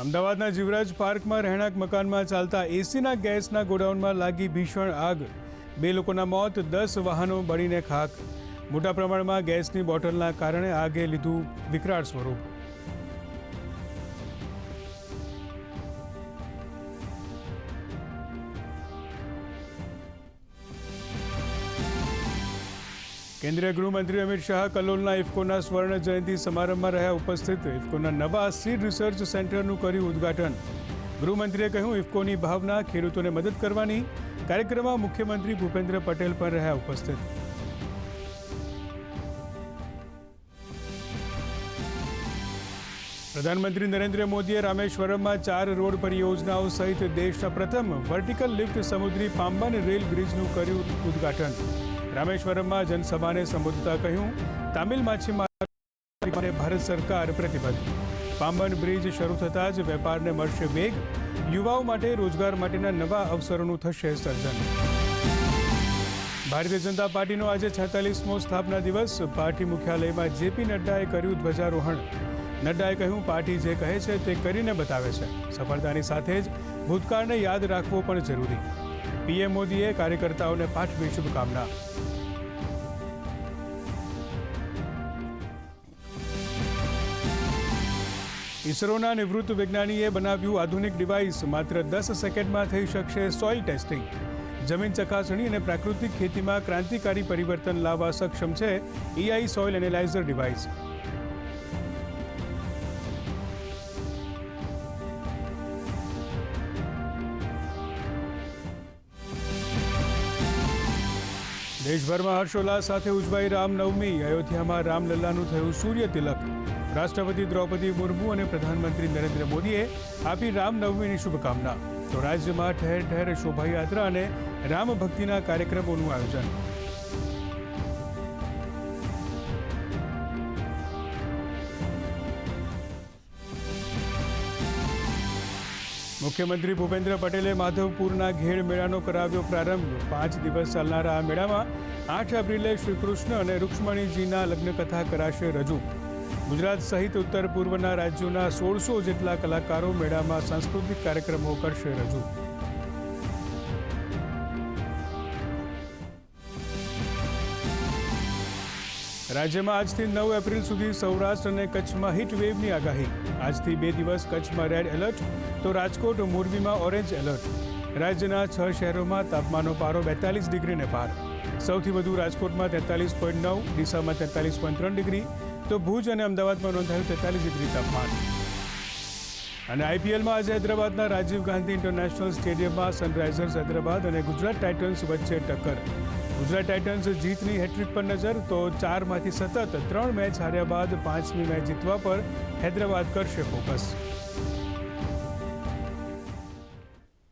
અમદાવાદના જીવરાજ પાર્કમાં રહેણાંક મકાનમાં ચાલતા એસીના ગેસના ગોડાઉનમાં લાગી ભીષણ આગ. બે લોકોના મોત, દસ વાહનો બળીને ખાક. મોટા પ્રમાણમાં ગેસની બોટલના કારણે આગે લીધું વિકરાળ સ્વરૂપ. કેન્દ્રીય ગૃહમંત્રી અમિત શાહ કલોલના ઇફકોના સ્વર્ણ જયંતિ સમારંભમાં રહ્યા ઉપસ્થિત. ઇફકોના નવા સીડ રિસર્ચ સેન્ટરનું કર્યું ઉદ્ઘાટન. ગૃહમંત્રીએ કહ્યું, ઇફકોની ભાવના ખેડૂતોને મદદ કરવાની કાર્યક્રમમાં મુખ્યમંત્રી ભૂપેન્દ્ર પટેલ પણ રહ્યા ઉપસ્થિત. પ્રધાનમંત્રી નરેન્દ્ર મોદીએ રામેશ્વરમમાં ચાર રોડ પરિયોજનાઓ સહિત દેશના પ્રથમ વર્ટિકલ લિફ્ટ સમુદ્રી પાંબન રેલ બ્રિજનું કર્યું ઉદ્ઘાટન. રામેશ્વરમમાં જનસભાને સંબોધતા કહ્યું, તામિલ માછીમાર ભારત સરકાર પ્રતિબદ્ધ. પામ્બન બ્રિજ શરૂ થતાં જ વેપારને મળશે વેગ. યુવાઓ માટે રોજગાર માટેના નવા અવસરોનું થશે સર્જન. ભારતીય જનતા પાર્ટીનો આજે છેતાલીસમો સ્થાપના દિવસ. પાર્ટી મુખ્યાલયમાં જેપી નડ્ડાએ કર્યું ધ્વજારોહણ. નડ્ડાએ કહ્યું, પાર્ટી જે કહે છે તે કરીને બતાવે છે. સફળતાની સાથે જ ભૂતકાળને યાદ રાખવો પણ જરૂરી. પીએમ મોદીએ કાર્યકર્તાઓને પાઠવી શુભકામના. ઇસરોના નિવૃત્ત વિજ્ઞાનીએ બનાવ્યું આધુનિક ડિવાઇસ. માત્ર દસ સેકન્ડમાં થઈ શકશે સોઇલ ટેસ્ટિંગ. જમીન ચકાસણી અને પ્રાકૃતિક ખેતીમાં ક્રાંતિકારી પરિવર્તન લાવવા સક્ષમ છે એઆઈ સોઇલ એનાલાઇઝર ડિવાઇસ. દેશભરમાં હર્ષોલ્લાસ સાથે ઉજવાઈ રામનવમી. અયોધ્યામાં રામલલ્લાનું થયું સૂર્ય તિલક રાષ્ટ્રપતિ દ્રૌપદી મુર્મુ અને પ્રધાનમંત્રી નરેન્દ્ર મોદીએ આપી રામનવમીની શુભકામના. તો રાજ્યમાં ઠેર ઠેર શોભાયાત્રા અને રામ ભક્તિના કાર્યક્રમોનું આયોજન. મુખ્યમંત્રી ભૂપેન્દ્ર પટેલે માધવપુરના ઘેડ મેળાનો કરાવ્યો પ્રારંભ. પાંચ દિવસ ચાલનારા આ મેળામાં આઠ એપ્રિલે શ્રીકૃષ્ણ અને રૂક્ષ્મણીજીના લગ્નકથા કરાશે રજૂ. ગુજરાત સહિત ઉત્તર પૂર્વના રાજ્યોના સોળસો જેટલા કલાકારો મેળામાં સાંસ્કૃતિક કાર્યક્રમો કરશે રજૂ. રાજ્યમાં આજથી નવ એપ્રિલ સુધી સૌરાષ્ટ્ર અને કચ્છમાં હીટ વેવની આગાહી. આજથી બે દિવસ કચ્છમાં રેડ એલર્ટ તો રાજકોટ મોરબીમાં ઓરેન્જ એલર્ટ રાજ્યના છ શહેરોમાં તાપમાનનો પારો બેતાલીસ ડિગ્રીને પાર. સૌથી વધુ રાજકોટમાં તેતાલીસ પોઈન્ટ નવ, ડીસામાં તેતાલીસ પોઈન્ટ ત્રણ ડિગ્રી તો ભુજ અને અમદાવાદમાં નોંધાયું તેતાલીસ ડિગ્રી તાપમાન. અને આઈપીએલમાં આજે હૈદરાબાદના રાજીવ ગાંધી ઇન્ટરનેશનલ સ્ટેડિયમમાં સનરાઇઝર્સ હૈદરાબાદ અને ગુજરાત ટાઇટન્સ વચ્ચે ટક્કર. ગુજરાત ટાઇટન્સ જીતની હેટ્રિક પર નજર, તો ચારમાંથી સતત ત્રણ મેચ હાર્યા બાદ પાંચમી મેચ જીતવા પર હૈદરાબાદ કરશે ફોકસ.